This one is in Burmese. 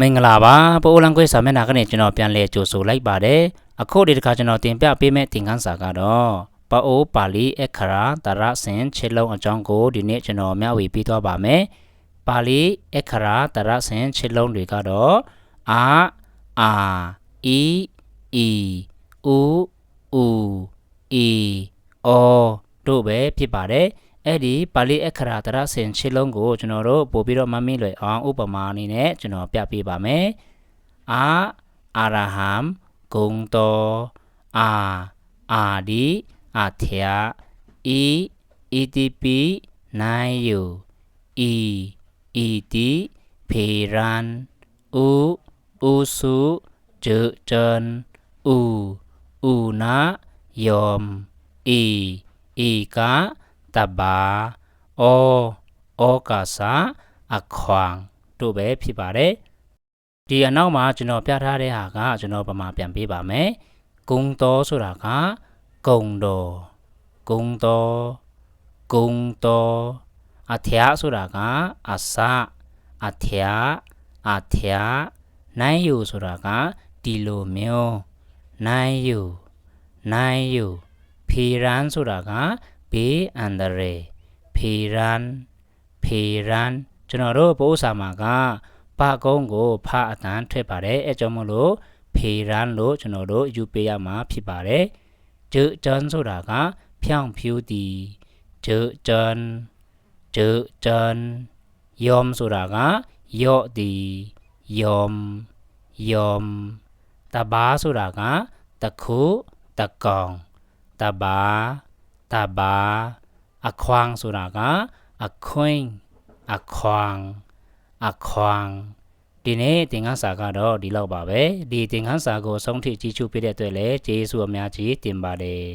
မင်္ဂလာပါပိုအိုလန်ကွေးစာမျက်နှာကနေကျွန်တော်ပြန်လည်ကြိုဆိုလိုက်ပါတယ်အခုဒီတစ်ခါကျွန်တော်တင်ပြပေးမယ့်သင်ခန်းစာကတော့ပအိုပါဠိအခရာတရစင်ခြေလုံးအကြောင်းကိုဒီနေ့ကျွန်တော်မျှဝေပေးသွားပါမယ်ပါဠိအခရာတရစင်ခြေလုံးတွေကတော့အာအာအီအီဦးဦးအီအောတို့ပဲဖြစ်ပါတယ် အဲ့ဒီပါဠိအခရာတရစင်ခြေလုံးကိုကျွန်တော်တို့ပို့ပြီးတော့မမင်းလွယ်အောင်ဥပမာအနေနဲ့ကျွန်တော်ပြပေးပါမယ်အာအာရဟံဂုံတော်အာအာဒီအထျာဤဣတိပိနိုင်ယုဤဣတိဖေရန်ဥဥစုဂျဂျန်ဥဥနာယောမဤဤက တဘာဩဩကာစာအခွန်တို့ပဲဖြစ်ပါတယ်ဒီအနောက်မှာကျွန်တော်ပြထားတဲ့ဟာကကျွန်တော်ပမာပြန်ပေးပါမယ်ဂုံတော်ဆိုတာကဂုံတော်ဂုံတော်ဂုံတော်အထျာဆိုတာကအစအထျာအထျာနိုင်ယူဆိုတာကဒီလိုမျိုးနိုင်ယူနိုင်ယူဖီရန်ဆိုတာက ဘေးအန္တရာယ်ဖီရန်ဖီရန်ကျွန်တော်တို့ပိုးစာမှာကပကုန်းကိုဖအတန်ထွက်ပါတယ်အဲကြောင့်မလို့ဖီရန်လို့ကျွန်တော်တို့ယူပေးရမှာဖြစ်ပါတယ်ဂျဂျန်ဆိုတာကဖြောင်းဖြူတီဂျဂျန်ဂျဂျန်ယောမ်ဆိုတာကယော့တီယောမ်ယောမ်တဘာဆိုတာကတခုတကောင်တဘာ တဘာအခွန်ဆိုတာကအခွင်အခွန်အခွန်ဒီနေ့သင်ခန်းစာကတော့ဒီလောက်ပါပဲဒီသင်ခန်းစာကိုအဆုံးထိကြည့်ရှုပေးတဲ့အတွက်လည်းကျေးဇူးအများကြီးတင်ပါတယ်